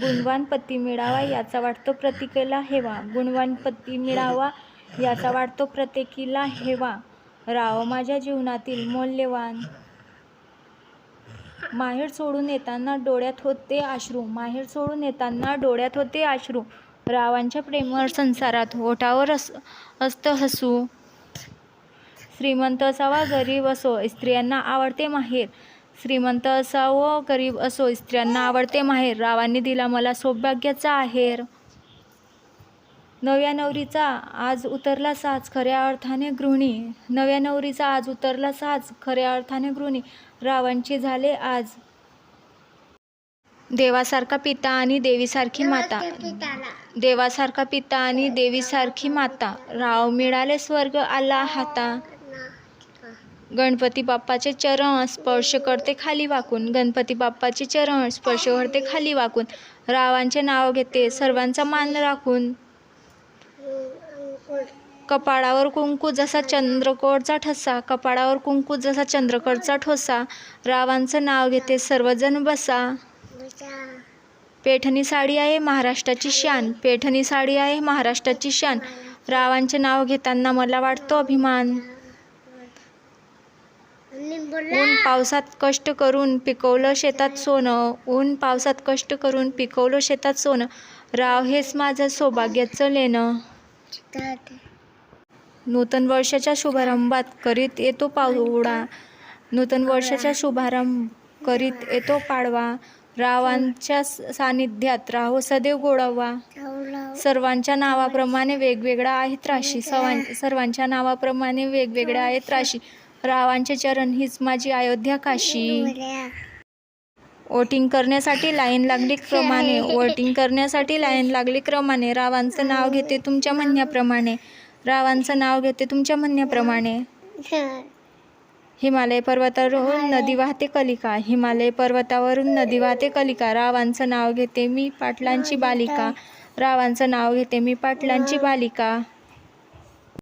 गुणवान पती मिळावा याचा वाटतो प्रत्येकीला हेवा. गुणवान पती मिळावा याचा वाटतो प्रत्येकीला हेवा. राव माझ्या जीवनातील मौल्यवान. माहेर सोडून येताना डोळ्यात होते अश्रू. माहेर सोडून येताना डोळ्यात होते अश्रू. रावांच्या प्रेमळ संसारात ओठावर अस असतं हसू. श्रीमंत असावा गरीब असो. स्त्रियांना आवडते माहेर. श्रीमंत असावं गरीब असो स्त्रियांना आवडते माहेर. रावांनी दिला मला सौभाग्याचा आहेर. नव्या नवरीचा आज उतरला साज खऱ्या अर्थाने गृहिणी. नव्या नवरीचा आज उतरला साज खऱ्या अर्थाने गृहिणी. रावांची झाले आज देवासारखा पिता आणि देवीसारखी माता. देवासारखा पिता आणि देवीसारखी माता. राव मिळाले स्वर्ग आला हाता. गणपती बाप्पाचे चरण स्पर्श करते खाली वाकून. गणपती बाप्पाचे चरण स्पर्श करते खाली वाकून. रावांचे नाव घेते सर्वांचा मान राखून. कपाळावर कुंकू जसा चंद्रकोरचा ठसा कपाळावर कुंकू जसा चंद्रकोरचा ठोसा. रावांचं नाव घेते सर्वजण बसा. पेठणी साडी आहे महाराष्ट्राची शान. पेठणी साडी आहे महाराष्ट्राची शान. रावांचे नाव घेताना मला वाटतो अभिमान. ऊन पावसात कष्ट करून पिकवलं शेतात सोनं. ऊन पावसात कष्ट करून पिकवलं शेतात सोनं. राव हेच माझं सौभाग्याचं लेणं. नूतन वर्षाच्या शुभारंभात करीत येतो पावडा नूतन वर्षाच्या शुभारंभ करीत येतो पाडवा. रावांच्या सानिध्यात राहो सदैव गोडावा. सर्वांच्या नावाप्रमाणे वेगवेगळ्या आहेत राशी. सर्वांच्या नावाप्रमाणे वेगवेगळ्या आहेत राशी. रावांचे चरण हीच माझी अयोध्या काशी वोटिंग करण्यासाठी लाईन लागली क्रमाने. वोटिंग करण्यासाठी लाईन लागली क्रमाने. रावांचं नाव घेते तुमच्या म्हणण्याप्रमाणे. रावांचं नाव घेते तुमच्या म्हणण्याप्रमाणे. हिमालय पर्वतावरून नदी वाहते कलिका. हिमालय पर्वतावरून नदी वाहते कलिका. रावांचं नाव घेते मी पाटलांची बालिका. रावांचं नाव घेते मी पाटलांची बालिका.